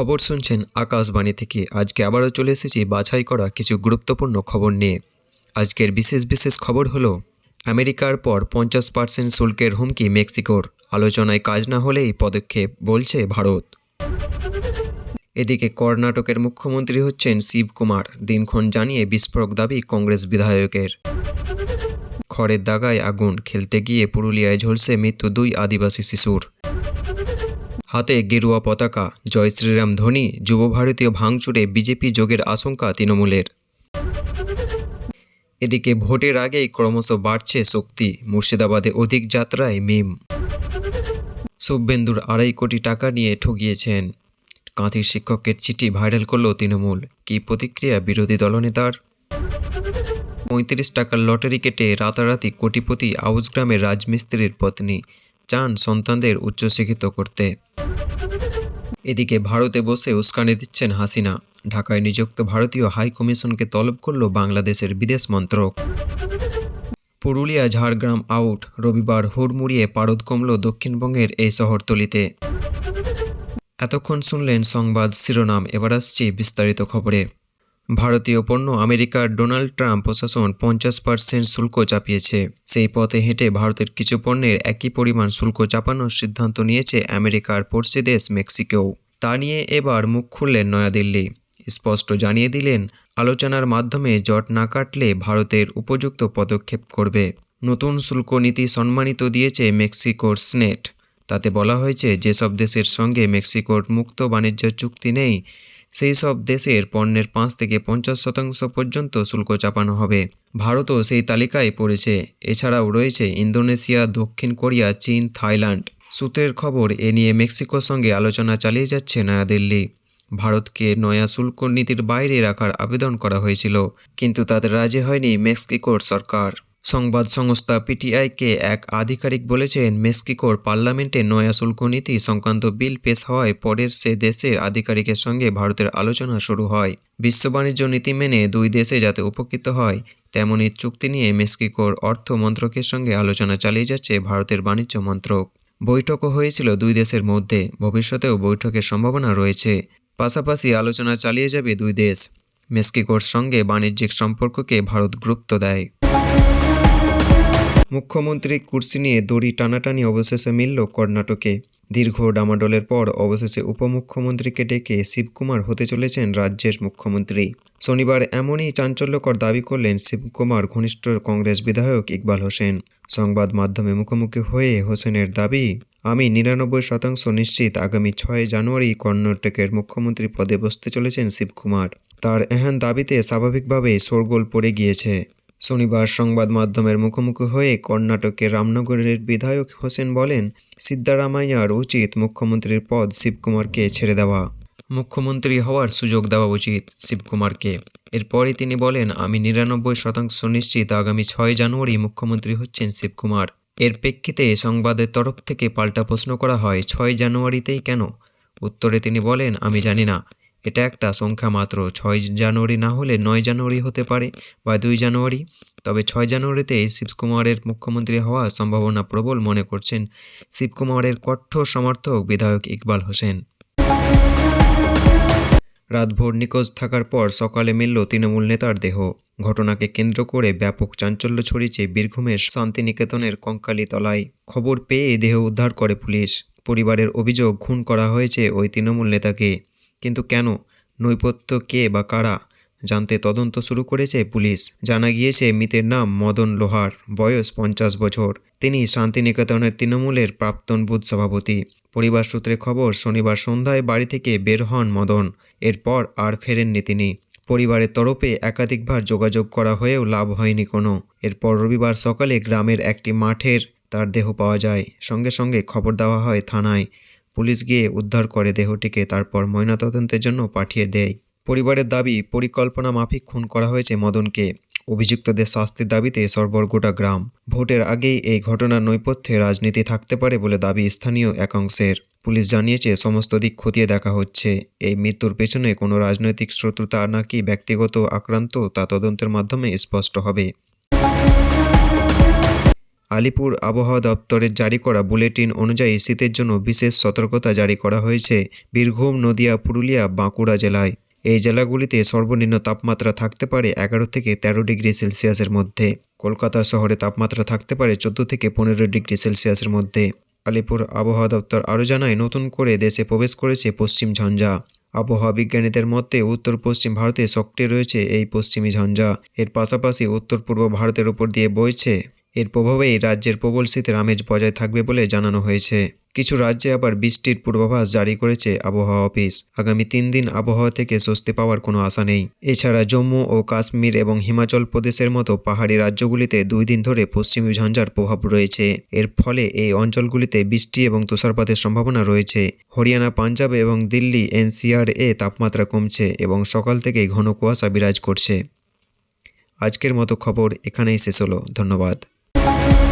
খবর শুনছেন আকাশবাণী থেকে। আজকে আবারও চলে এসেছি বাছাই করা কিছু গুরুত্বপূর্ণ খবর নিয়ে। আজকের বিশেষ বিশেষ খবর হলো, আমেরিকার পর পঞ্চাশ পার্সেন্ট শুল্কের হুমকি মেক্সিকোর। আলোচনায় কাজ না হলেই পদক্ষেপ বলছে ভারত। এদিকে কর্ণাটকের মুখ্যমন্ত্রী হচ্ছেন শিবকুমার দিনক্ষণ জানিয়ে বিস্ফোরক দাবি কংগ্রেস বিধায়কের। খড়ের দাগায় আগুন, খেলতে গিয়ে পুরুলিয়ায় ঝলসে মৃত্যু দুই আদিবাসী শিশুর। হাতে গেরুয়া পতাকা, জয় শ্রীরাম ধোনি যুব ভারতীয় ভাঙচুরে বিজেপি যোগের আশঙ্কা তৃণমূলের। এদিকে ভোটের আগেই ক্রমশ বাড়ছে শক্তি, মুর্শিদাবাদে অধিক যাত্রায় মিম। শুভেন্দুর আড়াই কোটি টাকা নিয়ে ঠগিয়েছেন। কাঁথির শিক্ষকের চিঠি ভাইরাল করল তৃণমূল। কী প্রতিক্রিয়া বিরোধী দলনেতার? পঁয়ত্রিশ টাকার লটারি কেটে রাতারাতি কোটিপতি আউসগ্রামের রাজমিস্ত্রির পত্নী, চান সন্তানদের উচ্চশিক্ষিত করতে। এদিকে ভারতে বসে উস্কানি দিচ্ছেন হাসিনা। ঢাকায় নিযুক্ত ভারতীয় হাই কমিশনকে তলব করল বাংলাদেশের বিদেশ মন্ত্রক। পুরুলিয়া, ঝাড়গ্রাম আউট রবিবার হুড়মুড়িয়ে পারদ কমল দক্ষিণবঙ্গের এই শহরতলিতে। এতক্ষণ শুনলেন সংবাদ শিরোনাম, এবার আসছি বিস্তারিত খবরে। ভারতীয় পণ্য আমেরিকার ডোনাল্ড ট্রাম্প প্রশাসন পঞ্চাশ পার্সেন্ট শুল্ক চাপিয়েছে। সেই পথে হেঁটে ভারতের কিছু পণ্যের একই পরিমাণ শুল্ক চাপানোর সিদ্ধান্ত নিয়েছে আমেরিকার পড়শি দেশ মেক্সিকোও। তা নিয়ে এবার মুখ খুললেন নয়াদিল্লি। স্পষ্ট জানিয়ে দিলেন, আলোচনার মাধ্যমে জট না কাটলে ভারতের উপযুক্ত পদক্ষেপ করবে। নতুন শুল্ক নীতি সম্মানিত দিয়েছে মেক্সিকোর স্নেট। তাতে বলা হয়েছে, যেসব দেশের সঙ্গে মেক্সিকোর মুক্ত বাণিজ্য চুক্তি নেই সেই সব দেশের পণ্যের পাঁচ থেকে পঞ্চাশ শতাংশ পর্যন্ত শুল্ক চাপানো হবে। ভারতও সেই তালিকায় পড়েছে। এছাড়াও রয়েছে ইন্দোনেশিয়া, দক্ষিণ কোরিয়া, চীন, থাইল্যান্ড। সূত্রের খবর, এ নিয়ে মেক্সিকোর সঙ্গে আলোচনা চালিয়ে যাচ্ছে নয়াদিল্লি। ভারতকে নয়া শুল্ক নীতির বাইরে রাখার আবেদন করা হয়েছিল, কিন্তু তাতে রাজি হয়নি মেক্সিকোর সরকার। সংবাদ সংস্থা পিটিআইকে এক আধিকারিক বলেছেন, মেক্সিকোর পার্লামেন্টে নয়া শুল্ক নীতি সংক্রান্ত বিল পেশ হওয়ায় পরের সে দেশের আধিকারিকের সঙ্গে ভারতের আলোচনা শুরু হয়। বিশ্ব বাণিজ্য নীতি মেনে দুই দেশে যাতে উপকৃত হয়, তেমনই চুক্তি নিয়ে মেক্সিকোর অর্থ মন্ত্রকের সঙ্গে আলোচনা চালিয়ে যাচ্ছে ভারতের বাণিজ্য মন্ত্রক। বৈঠকও হয়েছিল দুই দেশের মধ্যে, ভবিষ্যতেও বৈঠকের সম্ভাবনা রয়েছে। পাশাপাশি আলোচনা চালিয়ে যাবে দুই দেশ, মেক্সিকোর সঙ্গে বাণিজ্যিক সম্পর্ককে ভারত গুরুত্ব দেয়। মুখ্যমন্ত্রী কুর্সি নিয়ে দড়ি টানাটানি অবশেষে মিলল কর্ণাটকে। দীর্ঘ ডামাডোলের পর অবশেষে উপমুখ্যমন্ত্রীকে ডেকে শিবকুমার হতে চলেছেন রাজ্যের মুখ্যমন্ত্রী। শনিবার এমনই চাঞ্চল্যকর দাবি করলেন শিবকুমার ঘনিষ্ঠ কংগ্রেস বিধায়ক ইকবাল হোসেন। সংবাদ মাধ্যমে মুখোমুখি হয়ে হোসেনের দাবি, আমি নিরানব্বই শতাংশ নিশ্চিত আগামী ছয় জানুয়ারি কর্ণাটকের মুখ্যমন্ত্রী পদে বসতে চলেছেন শিবকুমার। তার এহেন দাবিতে স্বাভাবিকভাবেই শোরগোল পড়ে গিয়েছে। শনিবার সংবাদ মাধ্যমের মুখোমুখি হয়ে কর্ণাটকের রামনগরের বিধায়ক হোসেন বলেন, সিদ্ধারামাইয়ার উচিত মুখ্যমন্ত্রীর পদ শিবকুমারকে ছেড়ে দেওয়া। মুখ্যমন্ত্রী হওয়ার সুযোগ দেওয়া উচিত শিবকুমারকে। এরপরে তিনি বলেন, আমি নিরানব্বই শতাংশ নিশ্চিত আগামী ছয় জানুয়ারি মুখ্যমন্ত্রী হচ্ছেন শিবকুমার। এর প্রেক্ষিতে সংবাদের তরফ থেকে পাল্টা প্রশ্ন করা হয়, ছয় জানুয়ারিতেই কেন? উত্তরে তিনি বলেন, আমি জানি না। এটা একটা সংখ্যা মাত্র। ছয় জানুয়ারি না হলে নয় জানুয়ারি হতে পারে বা দুই জানুয়ারি। তবে ছয় জানুয়ারিতে শিবকুমারের মুখ্যমন্ত্রী হওয়ার সম্ভাবনা প্রবল মনে করছেন শিবকুমারের কঠোর সমর্থক বিধায়ক ইকবাল হোসেন। রাতভর নিখোঁজ থাকার পর সকালে মিলল তৃণমূল নেতার দেহ। ঘটনাকে কেন্দ্র করে ব্যাপক চাঞ্চল্য ছড়িয়েছে বীরভূমের শান্তিনিকেতনের কঙ্কালী তলায় খবর পেয়ে দেহ উদ্ধার করে পুলিশ। পরিবারের অভিযোগ খুন করা হয়েছে ওই তৃণমূল নেতাকে। কিন্তু কেন? নৈপথ্য কে বা কারা? জানতে তদন্ত শুরু করেছে পুলিশ। জানা গিয়েছে, মৃতের নাম মদন লোহার। বয়স পঞ্চাশ বছর। তিনি শান্তিনিকেতনের তৃণমূলের প্রাক্তন বুথ সভাপতি। পরিবার সূত্রে খবর, শনিবার সন্ধ্যায় বাড়ি থেকে বের হন মদন। এরপর আর ফেরেননি তিনি। পরিবারের তরফে একাধিকবার যোগাযোগ করা হয়েও লাভ হয়নি কোনো। এরপর রবিবার সকালে গ্রামের একটি মাঠের তার দেহ পাওয়া যায়। সঙ্গে সঙ্গে খবর দেওয়া হয় থানায়। পুলিশ গিয়ে উদ্ধার করে দেহটিকে তারপর ময়নাতদন্তের জন্য পাঠিয়ে দেয়। পরিবারের দাবি, পরিকল্পনা মাফিক খুন করা হয়েছে মদনকে। অভিযুক্তদের শাস্তির দাবিতে সরবরগোটা গ্রাম। ভোটের আগেই এই ঘটনার নৈপথ্যে রাজনীতি থাকতে পারে বলে দাবি স্থানীয় একাংশের পুলিশ জানিয়েছে, সমস্ত দিক খতিয়ে দেখা হচ্ছে। এই মৃত্যুর পেছনে কোনো রাজনৈতিক শত্রুতা নাকি ব্যক্তিগত আক্রান্ত তা তদন্তের মাধ্যমে স্পষ্ট হবে। আলিপুর আবহাওয়া দপ্তরের জারি করা বুলেটিন অনুযায়ী শীতের জন্য বিশেষ সতর্কতা জারি করা হয়েছে বীরভূম, নদিয়া, পুরুলিয়া, বাঁকুড়া জেলায়। এই জেলাগুলিতে সর্বনিম্ন তাপমাত্রা থাকতে পারে এগারো থেকে তেরো ডিগ্রি সেলসিয়াসের মধ্যে। কলকাতা শহরে তাপমাত্রা থাকতে পারে চোদ্দ থেকে পনেরো ডিগ্রি সেলসিয়াসের মধ্যে। আলিপুর আবহাওয়া দপ্তর আরও জানায়, নতুন করে দেশে প্রবেশ করেছে পশ্চিম ঝঞ্ঝা। আবহাওয়া বিজ্ঞানীদের মতে, উত্তর পশ্চিম ভারতে সক্রিয় রয়েছে এই পশ্চিমী ঝঞ্ঝা। এর পাশাপাশি উত্তর পূর্ব ভারতের উপর দিয়ে বইছে এর প্রভাবেই রাজ্যের প্রবল শীতের আমেজ বজায় থাকবে বলে জানানো হয়েছে। কিছু রাজ্যে আবার বৃষ্টির পূর্বাভাস জারি করেছে আবহাওয়া অফিস। আগামী তিন দিন আবহাওয়া থেকে স্বস্তি পাওয়ার কোনো আশা নেই। এছাড়া জম্মু ও কাশ্মীর এবং হিমাচল প্রদেশের মতো পাহাড়ি রাজ্যগুলিতে দুই দিন ধরে পশ্চিমী ঝঞ্ঝার প্রভাব রয়েছে। এর ফলে এই অঞ্চলগুলিতে বৃষ্টি এবং তুষারপাতের সম্ভাবনা রয়েছে। হরিয়ানা, পাঞ্জাব এবং দিল্লি এনসিআর এ তাপমাত্রা কমছে এবং সকাল থেকেই ঘন কুয়াশা বিরাজ করছে। আজকের মতো খবর এখানেই শেষ হলো। ধন্যবাদ। Thank you.